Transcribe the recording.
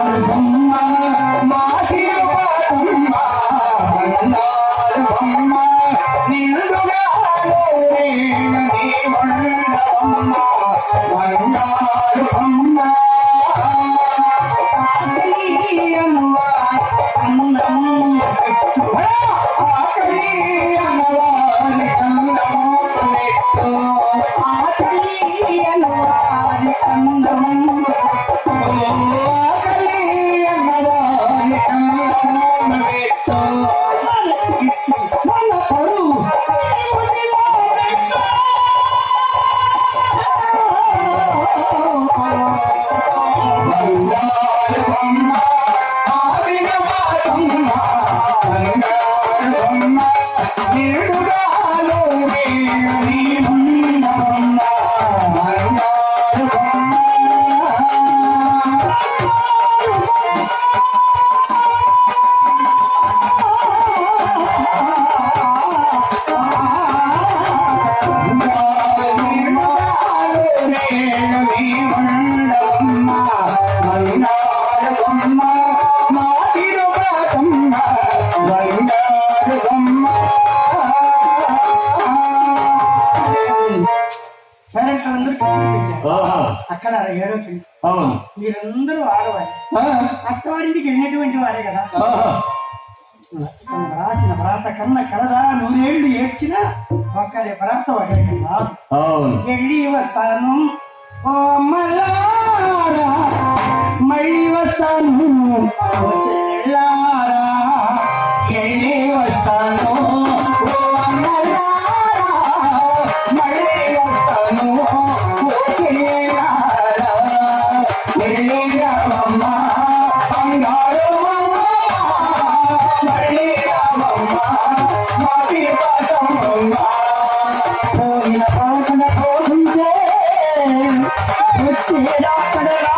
I'm అక్కడ ఏడవుతుంది అవును. మీరందరూ ఆడవారు. అత్తవారింటికి వెళ్ళినటువంటి వారే కదా. రాసిన వ్రాత కన్న కలదా నూరేళ్ళు ఏడ్చినా ఒక్కరి వ్రాత ఒకరికి రాదు. వెళ్ళి వస్తాను. ఓ మళ్ళీ వస్తాను. ఓ Put it up for the